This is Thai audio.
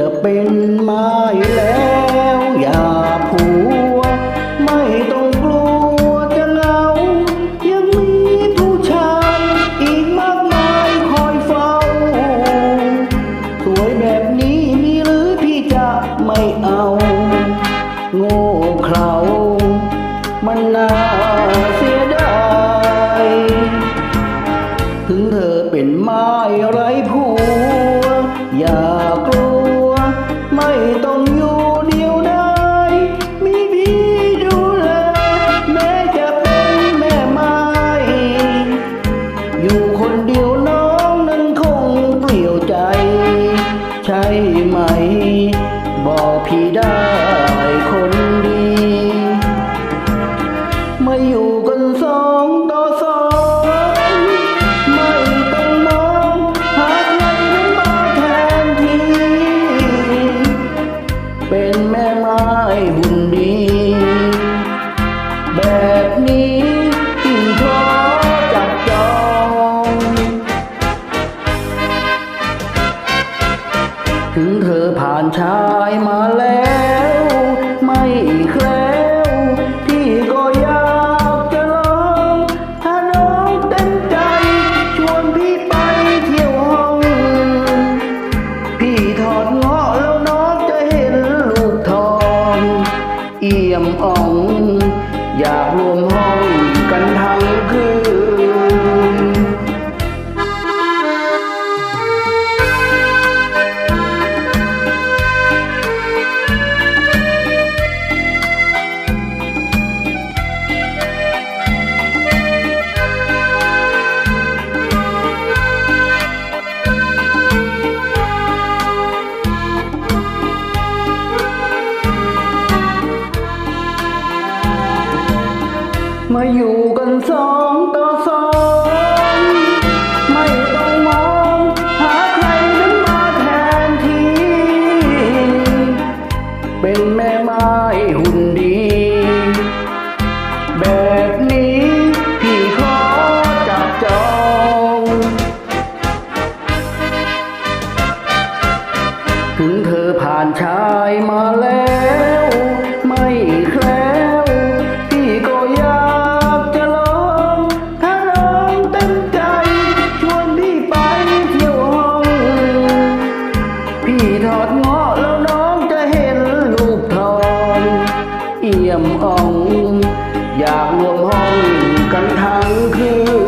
จะเป็นไม้แล้วอย่าผัวไม่ต้องกลัวจะเหงา ยังมีผู้ชายอีกมากมายคอยเฝ้า สวยแบบนี้มีหรือพี่จะไม่เอา โง่เขลามันน่าเสียดายถึงเธอเป็นไม้ไร้ผัวอย่ากลัว ต้องอยู่เดียวได้มีพี่ดูแลแม้จะเป็นแม่ไม้อยู่คนเดียวน้องนั้นคงเปลี่ยวใจ ใช่ไหม บอกพี่ได้คนดี มาอยู่กันสอง ถึงเธอผ่านชายมาแล้ว ไม่แคล้วพี่ก็อยากจะลองถ้าน้องเต็มใจ ชวนพี่ไปเที่ยวห้อง พี่ถอดเงาะแล้วน้องจะเห็นลูกทอง เอี่ยมอ่อง อยากรวมห้องกันทั้งคืน มาอยู่กันสองต่อสองไม่ต้องมอง หาใครนั้นมาแทนที่ เป็นแม่ไม้หุ่นดี แบบนี้พี่ขอจับจอง ถึงเธอผ่านชายมาแล้ว อยากรวมห้องกันทั้งคืน